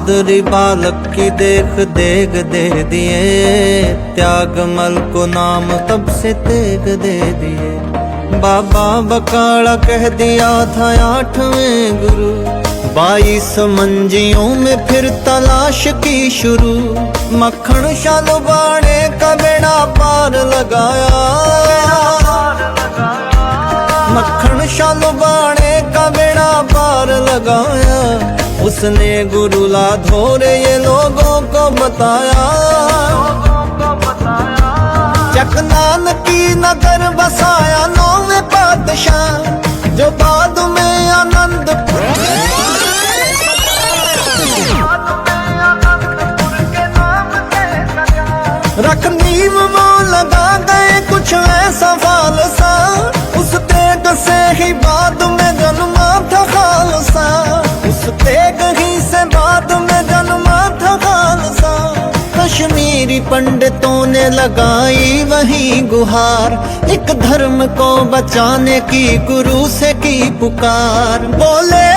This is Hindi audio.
बहादुरी बालक की देख देख दे दिए त्याग मल को नाम तब से तेग दे दिए बाबा बकाला कह दिया था आठवें गुरु बाईस मंजियों में फिर तलाश की शुरू मक्खन शालू बाणे का बेड़ा पार लगाया मक्खन शालू बाणे का बेड़ा पार लगाया उसने गुरु लाधोरे ये लोगों को बताया। चकनान की नगर बसाया नौवे पातशाह, जो बाद में आनंद रख नींव वो लगा कश्मीरी पंडितों ने लगाई वही गुहार। एक धर्म को बचाने की, गुरु से की पुकार। बोले